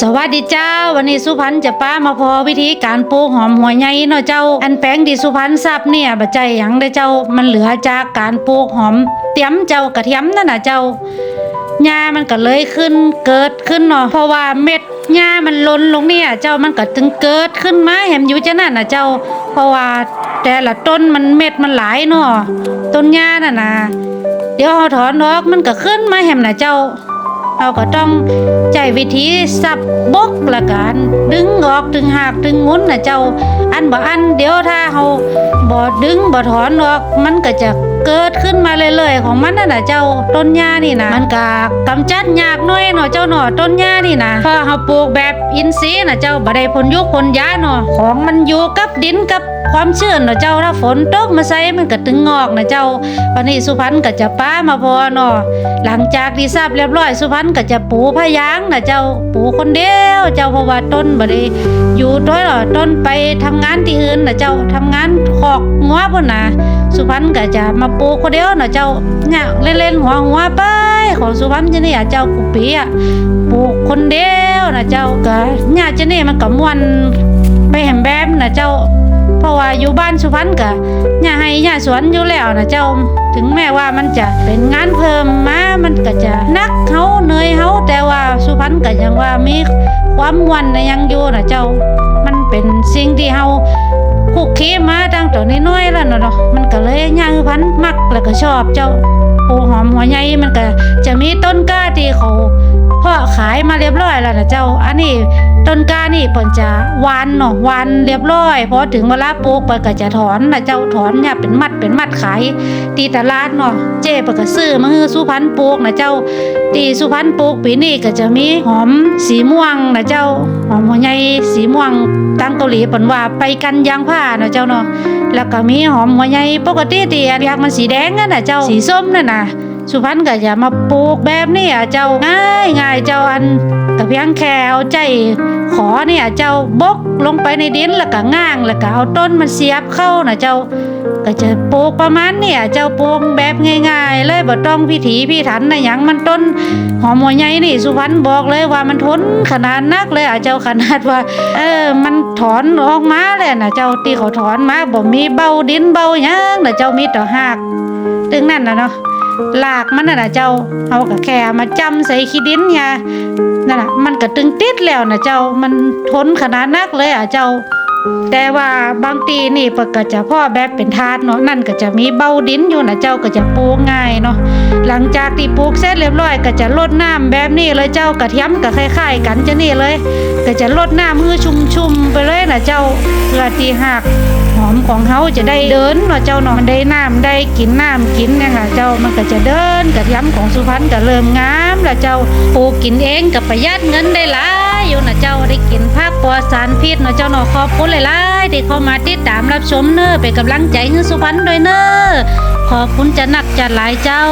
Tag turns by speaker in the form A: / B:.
A: สวัสดีเจ้า วันนี้สุพรรณจะป้ามาพอวิธีการปลูกหอมหัวใหญ่เนาะเจ้า อันแป้งที่สุพรรณทราบเนี่ยบัจใจหยังได้เจ้ามันเหลือจากการปลูกหอมเตรียมเจ้ากระเทียมนั่นน่ะเจ้าหญ้ามันก็เลยขึ้นเกิดขึ้นเนาะเพราะว่าเม็ดหญ้ามันล้นลงเนี่ยเจ้ามันก็ถึงเกิดขึ้นมาแหมอยู่จะนั่นน่ะเจ้า เพราะว่าแต่ละต้นมันเม็ดมันหลายเนาะต้นหญ้าน่ะนะเดี๋ยวเราถอนออกมันก็ขึ้นมาแหมน่ะเจ้า เราก็ต้องใจวิธีสับบกละกันดึงออกดึงหักดึงงุ้นนะเจ้า อันบ่อันเดี๋ยวถ้าเราบ่ดึงบ่ถอนออกมันก็จะเกิดขึ้นมาเรื่อยๆของมันนั่นน่ะเจ้าต้นหญ้านี่นะมันก็กำจัดยากหน่อยเนาะเจ้าเนาะต้นหญ้านี่นะพอเราปลูกแบบอินทรีย์น่ะเจ้าบ่ได้ผลยุกผลย้าเนาะของมันอยู่กับดินกับความชื้นเนาะเจ้าถ้าฝนตกมาใส่มันก็ถึงงอกนะเจ้าวันนี้สุพรรณก็จะป้ามาพอเนาะหลังจากที่ทราบเรียบร้อยสุพรรณก็จะปูพะยางนะเจ้าปูคนเดียวเจ้าเพราะว่าต้นบ่ได้อยู่ด้วยหรอต้นไปทำงานที่อื่นนะเจ้าทำงานขอกงัวพุ่นนะสุพรรณก็จะมาปูคนเดียวนะเจ้าเนี่ยเล่นๆหัวหัวไปของสุพรรณจะนี่อะเจ้ากุปีอะปูคนเดียวนะเจ้าก็เนี่ยจะนี่มันก็ม่วนไปแหมแบมนะเจ้า ราะว่าอยู่บ้านสุพรรณก็หญ้าให้หญ้าสวนอยู่แล้วนะเจ้า ถึงแม้ว่ามันจะเป็นงานเพิ่มมา มันก็จะนักเฮาเหนื่อยเฮาแต่ว่าสุพรรณก็ยังว่ามีความวนในยังอยู่นะเจ้า มันเป็นสิ่งที่เฮาคุกคีมาตั้งแต่น้อยๆแล้วเนาะมันก็เลยย่างพันมักแล้วก็ชอบเจ้าปูหอมหัวใหญ่มันก็จะมีต้นกล้าที่เขาเพาะขายมาเรียบร้อยแล้วนะเจ้า อันนี้ ต้นกานี่เพิ่นจะวานเนาะวานเรียบร้อยพอถึงเวลาปลูกเพิ่นก็จะถอนนะเจ้าถอนเนี่ยเป็นมัดเป็นมัดขายตีตลาดเนาะเจ๊เพิ่นก็ซื้อมาฮือสุพรรณปลูกนะเจ้าตีสุพรรณปลูกปีนี้ก็จะมีหอมสีม่วงนะเจ้าหอมหัวใหญ่สีม่วงตั้งเกาหลีเพิ่นว่าไปกันยางผ้านะเจ้าเนาะแล้วก็มีหอมหัวใหญ่ปกติที่อยากมันสีแดงนั่นน่ะเจ้าสีส้มนั่นน่ะสุพรรณก็จะมาปลูกแบบนี้อะเจ้าง่ายง่ายเจ้าอัน ก็เพียงแค่เอาใจขอเนี่ยเจ้าบกลงไปในดินแล้วก็ง่างแล้วก็เอาต้นมันเสียบเข้านะเจ้าก็จะปลูกประมาณเนี่ยเจ้าปลูกแบบง่ายๆ เลยบ่ต้องพิถีพิถันนะหยังมันต้นหอมหัวใหญ่นี่สุพรรณบอกเลยว่ามันทนขนาดนักเลยอะเจ้าขนาดว่า เออมันถอนออกมาเลยนะเจ้าที่เขาถอนมาบ่มีเบาดินเบาหยังนะเจ้ามีแต่หากตึงนั่นนะเนาะลากมันน่ะนะเจ้าเอากะแค่มาจำใส่ขี้ดินเนี่ย นั่นน่ะมันก็ตึงติดแล้วนะเจ้ามันทนขนาดนักเลยอะเจ้า แต่ว่าบางทีนี่เปิก็จะพ่อแบบเป็นทาสเนาะนั่นก็จะมีเบ้าดินอยู่นะเจ้าก็จะปลูกง่ายเนาะหลังจากที่ปลูกเสร็จเรียบร้อย ก็จะรดน้ำแบบนี้เลยเจ้ากระเทียมก็คล้ายๆกันจะนี่เลย ก็จะรดน้ำมือชุ่มๆไปเลยนะเจ้าเพื่อที่หาก อมของเขาจะได้เดินเนาะเจ้าเนาะมันได้น้ำได้กินน้ำกินเนี่ยค่ะเจ้ามันก็จะเดินกระเทียมของสุพรรณก็เริ่มงามแล้วเจ้าปลูกกินเองกับประหยัดเงินได้หลายอยู่นะเจ้าได้กินผักปลอดสารพิษเนาะเจ้าเนาะขอบคุณหลายๆที่เข้ามาติดตามรับชมเนอะเป็นกำลังใจให้สุพรรณด้วยเนอขอบคุณจะหนักจะหลายเจ้า